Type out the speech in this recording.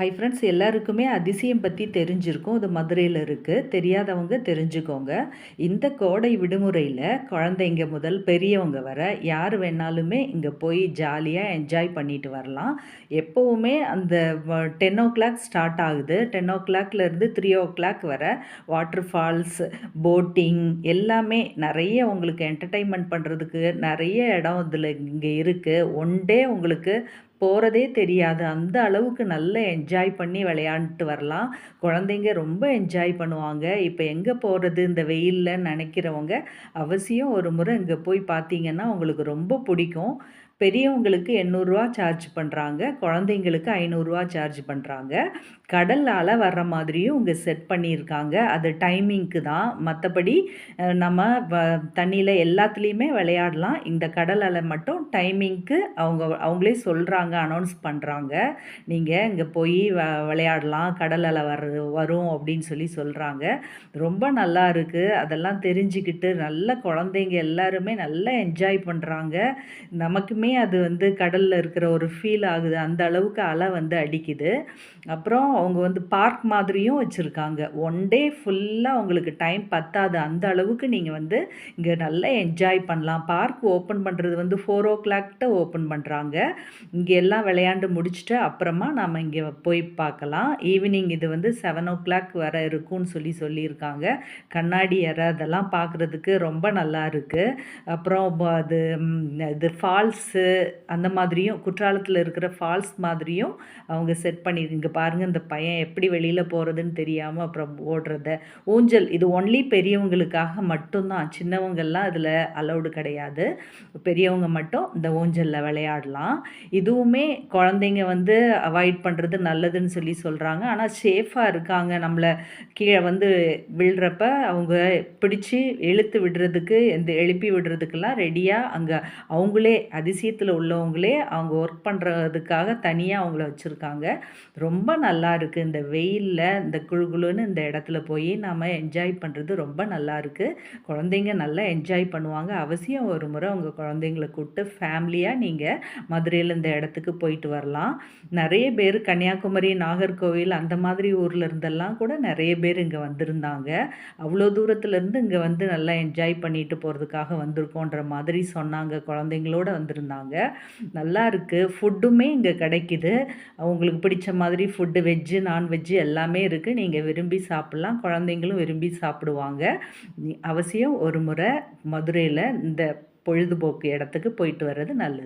Hi friends எல்லாருக்குமே அதிசயம் பற்றி தெரிஞ்சிருக்கும். இது மதுரையில் இருக்குது தெரியாதவங்க தெரிஞ்சுக்கோங்க. இந்த கோடை விடுமுறையில் குழந்தைங்க முதல் பெரியவங்க வர யார் வேணாலுமே இங்கே போய் ஜாலியாக என்ஜாய் பண்ணிட்டு வரலாம். எப்போவுமே அந்த டென் ஓ கிளாக் ஸ்டார்ட் ஆகுது. டென் ஓ கிளாக்லேருந்து த்ரீ ஓ கிளாக் வர வாட்டர் ஃபால்ஸ் போட்டிங் எல்லாமே நிறைய உங்களுக்கு என்டர்டைன்மெண்ட் பண்ணுறதுக்கு நிறைய இடம் இதில் இங்கே இருக்குது ஒன் டே உங்களுக்கு போகிறதே தெரியாது. அந்த அளவுக்கு நல்ல என்ஜாய் பண்ணி விளையாண்டுட்டு வரலாம். குழந்தைங்க ரொம்ப என்ஜாய் பண்ணுவாங்க. இப்போ எங்கே போகிறது இந்த வெயிலில் நினைக்கிறவங்க அவசியம் ஒரு முறை இங்கே போய் பார்த்தீங்கன்னா உங்களுக்கு ரொம்ப பிடிக்கும். பெரியவங்களுக்கு எண்ணூறுரூவா சார்ஜ் பண்ணுறாங்க குழந்தைங்களுக்கு ஐநூறுரூவா சார்ஜ் பண்ணுறாங்க கடல் அலை வர்ற மாதிரியும் இங்கே செட் பண்ணியிருக்காங்க. அது டைமிங்க்கு தான். மற்றபடி நம்ம வ தண்ணியில் எல்லாத்துலேயுமே விளையாடலாம். இந்த கடல் அலை மட்டும் டைமிங்க்கு அவங்க அவங்களே சொல்கிறாங்க அனௌன்ஸ் பண்ணுறாங்க நீங்கள் இங்கே போய் வ விளையாடலாம். கடல் அலை வர வரும் அப்படின்னு சொல்லி சொல்கிறாங்க ரொம்ப நல்லா இருக்குது அதெல்லாம் தெரிஞ்சுக்கிட்டு நல்ல குழந்தைங்க எல்லாருமே நல்லா என்ஜாய் பண்ணுறாங்க நமக்குமே அது வந்து கடலில் இருக்கிற ஒரு ஃபீல் ஆகுது. அந்த அளவுக்கு அலை வந்து அடிக்குது. அப்புறம் அவங்க வந்து பார்க் மாதிரியும் வச்சுருக்காங்க. ஒன் டே ஃபுல்லாக உங்களுக்கு டைம் பத்தாது. அந்த அளவுக்கு நீங்கள் வந்து இங்கே நல்லா என்ஜாய் பண்ணலாம். பார்க் ஓப்பன் பண்ணுறது வந்து ஃபோர் ஓ கிளாக்கிட்ட ஓப்பன் பண்ணுறாங்க இங்கே எல்லாம் விளையாண்டு முடிச்சுட்டு அப்புறமா நம்ம இங்கே போய் பார்க்கலாம். ஈவினிங் இது வந்து செவன் ஓ கிளாக் வர இருக்கும்னு சொல்லி சொல்லியிருக்காங்க. கண்ணாடி அறை அதெல்லாம் பார்க்குறதுக்கு ரொம்ப நல்லா இருக்குது அப்புறம் அது இது ஃபால்ஸு அந்த மாதிரியும் குற்றாலத்தில் இருக்கிற ஃபால்ஸ் மாதிரியும் அவங்க செட் பண்ணி இங்கே பாருங்கள் இந்த பையன் எப்படி வெளியில் போகிறதுன்னு தெரியாமல் அப்புறம் ஓடுறத. ஊஞ்சல் இது ஒன்லி பெரியவங்களுக்காக மட்டும்தான். சின்னவங்கள்லாம் இதில் அலௌடு கிடையாது. பெரியவங்க மட்டும் இந்த ஊஞ்சலில் விளையாடலாம். இதுவுமே குழந்தைங்க வந்து அவாய்ட் பண்ணுறது நல்லதுன்னு சொல்லி சொல்கிறாங்க ஆனால் சேஃபாக இருக்காங்க. நம்மளை கீழே வந்து விழுறப்ப அவங்க பிடிச்சி இழுத்து விடுறதுக்கு இந்த எழுப்பி விடுறதுக்கெல்லாம் ரெடியாக அங்கே அவங்களே அதிசயத்தில் உள்ளவங்களே அவங்க ஒர்க் பண்ணுறதுக்காக தனியாக அவங்கள வச்சுருக்காங்க. ரொம்ப நல்லா இருக்குது இந்த வெயிலில் இந்த குழுகுழுன்னு இந்த இடத்துல போய் நாம் என்ஜாய் பண்ணுறது ரொம்ப நல்லா இருக்குது குழந்தைங்க நல்லா என்ஜாய் பண்ணுவாங்க. அவசியம் ஒரு முறை உங்கள் குழந்தைங்கள கூப்பிட்டு ஃபேமிலியாக நீங்கள் மதுரையில் இந்த இடத்துக்கு போயிட்டு வரலாம். நிறைய பேர் கன்னியாகுமரி நாகர்கோவில் அந்த மாதிரி ஊரில் இருந்தெல்லாம் கூட நிறைய பேர் இங்கே வந்திருந்தாங்க. அவ்வளோ தூரத்துலேருந்து இங்கே வந்து நல்லா என்ஜாய் பண்ணிட்டு போகிறதுக்காக வந்திருக்கோன்ற மாதிரி சொன்னாங்க குழந்தைங்களோட வந்திருந்தாங்க. நல்லா இருக்குது ஃபுட்டுமே இங்கே கிடைக்கிது. உங்களுக்கு பிடிச்ச மாதிரி ஃபுட்டு வெஜ்ஜு நான்வெஜ்ஜு எல்லாமே இருக்குது நீங்கள் விரும்பி சாப்பிட்லாம். குழந்தைங்களும் விரும்பி சாப்பிடுவாங்க. அவசியம் ஒரு முறை மதுரையில் இந்த பொழுதுபோக்கு இடத்துக்கு போயிட்டு வர்றது நல்லது.